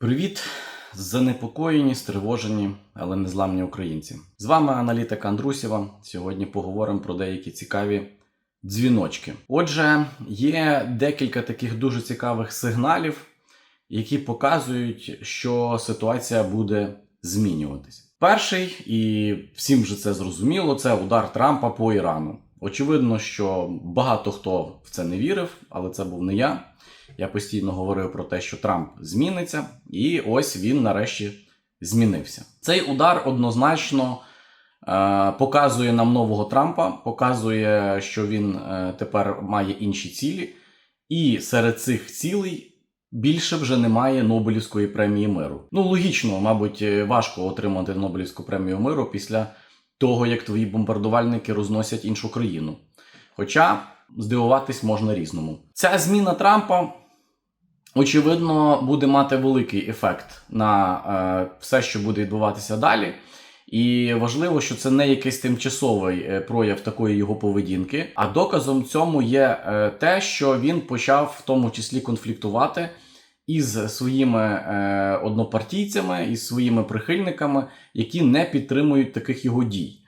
Привіт, занепокоєні, стривожені, але незламні українці. З вами аналітика Андрусєва. Сьогодні поговоримо про деякі цікаві дзвіночки. Отже, є декілька таких дуже цікавих сигналів, які показують, що ситуація буде змінюватись. Перший, і всім вже це зрозуміло, це удар Трампа по Ірану. Очевидно, що багато хто в це не вірив, але це був не я. Я постійно говорив про те, що Трамп зміниться, і ось він нарешті змінився. Цей удар однозначно е, показує нам нового Трампа, показує, що він е, тепер має інші цілі, і серед цих цілей. Більше вже немає Нобелівської премії миру. Ну, логічно, мабуть, е, важко отримати Нобелівську премію миру після того, як твої бомбардувальники розносять іншу країну. Хоча здивуватись можна різному. Ця зміна Трампа, очевидно, буде мати великий ефект на е, все, що буде відбуватися далі. І важливо, що це не якийсь тимчасовий е, прояв такої його поведінки. А доказом цьому є е, те, що він почав в тому числі конфліктувати із своїми однопартійцями, із своїми прихильниками, які не підтримують таких його дій.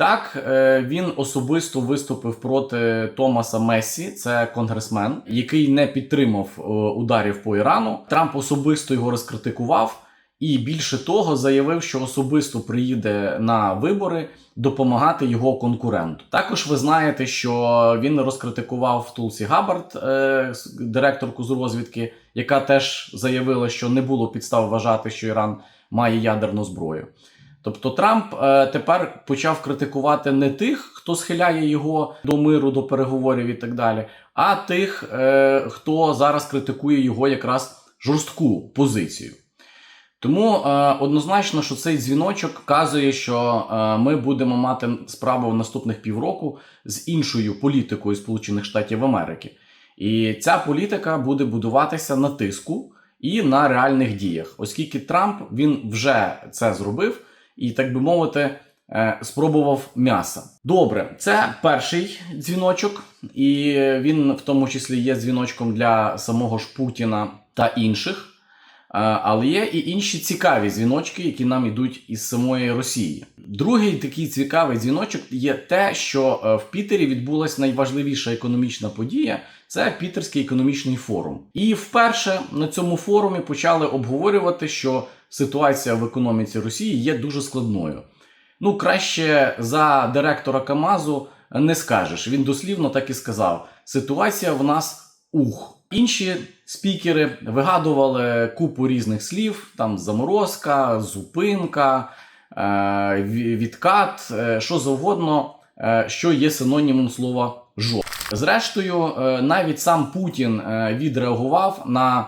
Так, е, він особисто виступив проти Томаса Месі, це конгресмен, який не підтримав е, ударів по Ірану. Трамп особисто його розкритикував. І більше того, заявив, що особисто приїде на вибори допомагати його конкуренту. Також ви знаєте, що він розкритикував Тулсі Габбард, е, директорку з розвідки, яка теж заявила, що не було підстав вважати, що Іран має ядерну зброю. Тобто Трамп е, тепер почав критикувати не тих, хто схиляє його до миру, до переговорів і так далі, а тих, е, хто зараз критикує його якраз жорстку позицію. Тому е, однозначно, що цей дзвіночок вказує, що е, ми будемо мати справу в наступних півроку з іншою політикою Сполучених Штатів Америки. І ця політика буде будуватися на тиску і на реальних діях, оскільки Трамп він вже це зробив і, так би мовити, е, спробував м'яса. Добре, це перший дзвіночок, і він в тому числі є дзвіночком для самого ж Путіна та інших. Е, Але є і інші цікаві дзвіночки, які нам йдуть із самої Росії. Другий такий цікавий дзвіночок є те, що е, в Пітері відбулася найважливіша економічна подія це Пітерський економічний форум. І вперше на цьому форумі почали обговорювати, що ситуація в економіці Росії є дуже складною. Ну, краще за директора Камазу не скажеш. Він дослівно так і сказав: ситуація в нас ух. Інші спікери вигадували купу різних слів: там заморозка, зупинка, е, відкат, е, що завгодно, що є синонімом слова жо. Зрештою, е, навіть сам Путін е, відреагував на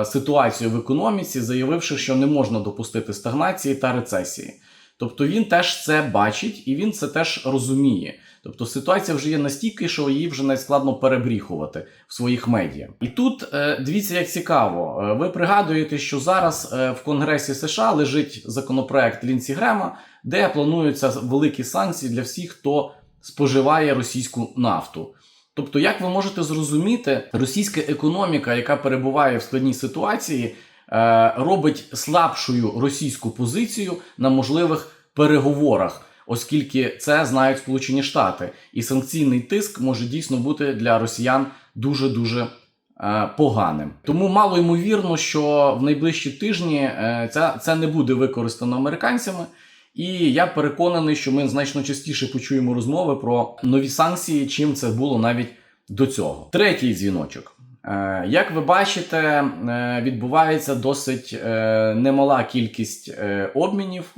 е, ситуацію в економіці, заявивши, що не можна допустити стагнації та рецесії. Тобто він теж це бачить і він це теж розуміє. Тобто ситуація вже є настільки, що її вже не складно перебріхувати в своїх медіа. І тут е, дивіться, як цікаво. Е, Ви пригадуєте, що зараз е, в Конгресі США лежить законопроект Лінсі Грема, де плануються великі санкції для всіх, хто споживає російську нафту. Тобто, як ви можете зрозуміти, російська економіка, яка перебуває в складній ситуації, робить слабшою російську позицію на можливих переговорах, оскільки це знають Сполучені Штати, і санкційний тиск може дійсно бути для росіян дуже дуже поганим. Тому мало ймовірно, що в найближчі тижні це, це не буде використано американцями. І я переконаний, що ми значно частіше почуємо розмови про нові санкції, чим це було навіть до цього. Третій дзвіночок. Е, Як ви бачите, е, відбувається досить е, немала кількість обмінів.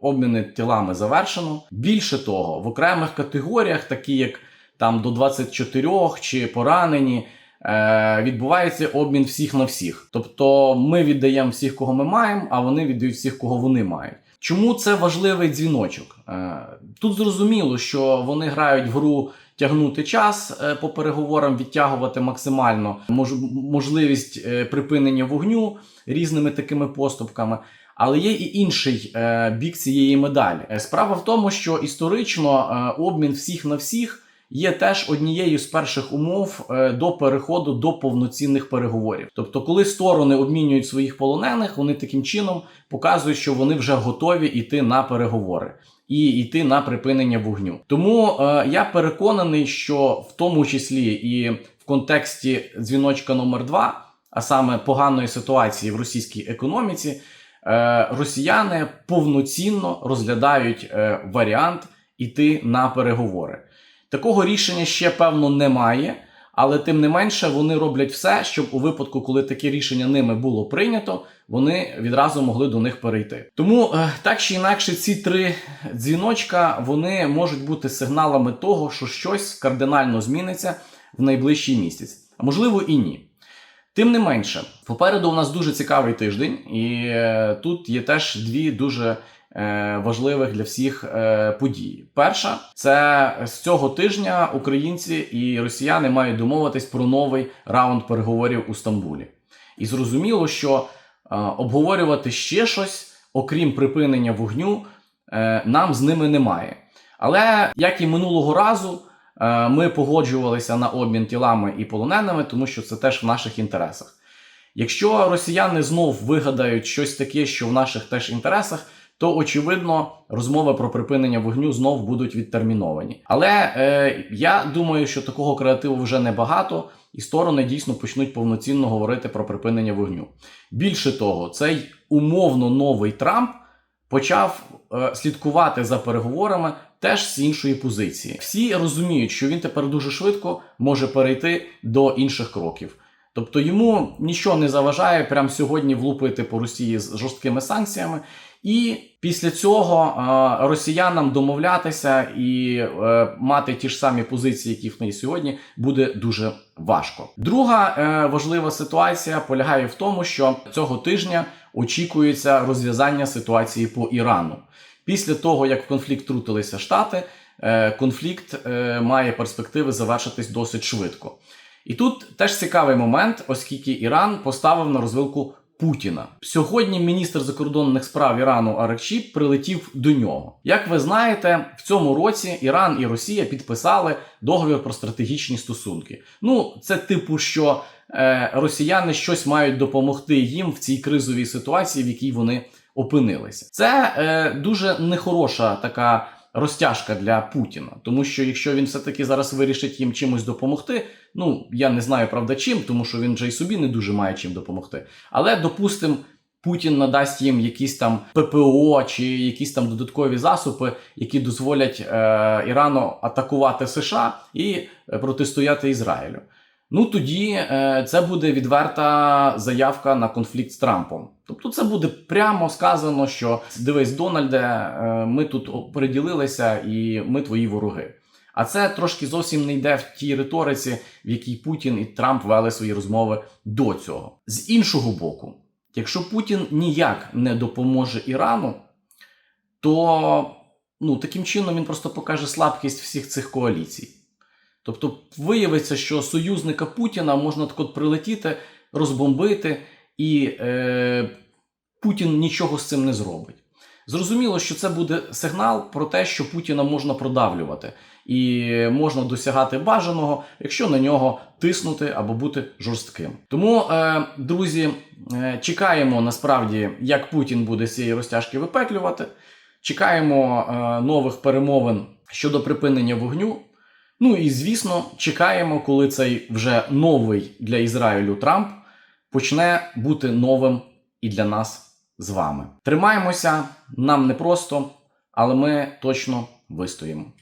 Обміни тілами завершено. Більше того, в окремих категоріях, такі як там до 24 чи поранені, відбувається обмін всіх на всіх. Тобто ми віддаємо всіх, кого ми маємо, а вони віддають всіх, кого вони мають. Чому це важливий дзвіночок? Тут зрозуміло, що вони грають в гру тягнути час е, по переговорам, відтягувати максимально мож- можливість е, припинення вогню різними такими поступками. Але є і інший е, бік цієї медалі. Справа в тому, що історично обмін всіх на всіх є теж однією з перших умов е, до переходу до повноцінних переговорів. Тобто, коли сторони обмінюють своїх полонених, вони таким чином показують, що вони вже готові йти на переговори і йти на припинення вогню. Тому е, я переконаний, що в тому числі і в контексті дзвіночка номер 2 а саме поганої ситуації в російській економіці, е, росіяни повноцінно розглядають е, варіант іти на переговори. Такого рішення ще певно немає, але тим не менше вони роблять все, щоб у випадку, коли таке рішення ними було прийнято, вони відразу могли до них перейти. Тому е, так чи інакше, ці три дзвіночка вони можуть бути сигналами того, що щось кардинально зміниться в найближчий місяць, а можливо і ні. Тим не менше, попереду у нас дуже цікавий тиждень, і е, тут є теж дві дуже важливих для всіх е, події. Перша це з цього тижня українці і росіяни мають домовитись про новий раунд переговорів у Стамбулі. І зрозуміло, що е, обговорювати ще щось, окрім припинення вогню, е, нам з ними немає. Але як і минулого разу, е, ми погоджувалися на обмін тілами і полоненими, тому що це теж в наших інтересах. Якщо росіяни знов вигадають щось таке, що в наших теж інтересах, то очевидно розмови про припинення вогню знов будуть відтерміновані. Але е, я думаю, що такого креативу вже небагато, і сторони дійсно почнуть повноцінно говорити про припинення вогню. Більше того, цей умовно новий Трамп почав е, слідкувати за переговорами теж з іншої позиції. Всі розуміють, що він тепер дуже швидко може перейти до інших кроків. Тобто йому нічого не заважає прямо сьогодні влупити по Росії з жорсткими санкціями, і після цього росіянам домовлятися і е, мати ті ж самі позиції, які в неї сьогодні, буде дуже важко. Друга е, важлива ситуація полягає в тому, що цього тижня очікується розв'язання ситуації по Ірану. Після того, як в конфлікт втрутилися Штати, е, конфлікт має перспективи завершитись досить швидко. І тут теж цікавий момент, оскільки Іран поставив на розвилку Путіна. Сьогодні міністр закордонних справ Ірану Аракчі прилетів до нього. Як ви знаєте, в цьому році Іран і Росія підписали договір про стратегічні стосунки. Ну, це типу, що е, росіяни щось мають допомогти їм в цій кризовій ситуації, в якій вони опинилися. Це е, дуже нехороша така розтяжка для Путіна, тому що якщо він все-таки зараз вирішить їм чимось допомогти, ну я не знаю правда чим, тому що він вже й собі не дуже має чим допомогти. Але допустимо, Путін надасть їм якісь там ППО чи якісь там додаткові засоби, які дозволять е, Ірану атакувати США і е, протистояти Ізраїлю. Ну тоді е, це буде відверта заявка на конфлікт з Трампом. Тобто, це буде прямо сказано, що дивись, Дональде, е, ми тут приділилися і ми твої вороги. А це трошки зовсім не йде в тій риториці, в якій Путін і Трамп вели свої розмови до цього. З іншого боку, якщо Путін ніяк не допоможе Ірану, то ну, таким чином він просто покаже слабкість всіх цих коаліцій. Тобто виявиться, що союзника Путіна можна так от прилетіти, розбомбити, і е, Путін нічого з цим не зробить. Зрозуміло, що це буде сигнал про те, що Путіна можна продавлювати і можна досягати бажаного, якщо на нього тиснути або бути жорстким. Тому, е, друзі, е, чекаємо насправді, як Путін буде з цієї розтяжки випеклювати. Чекаємо е, нових перемовин щодо припинення вогню. Ну і звісно, чекаємо, коли цей вже новий для Ізраїлю Трамп почне бути новим і для нас з вами. Тримаємося, нам непросто, але ми точно вистоїмо.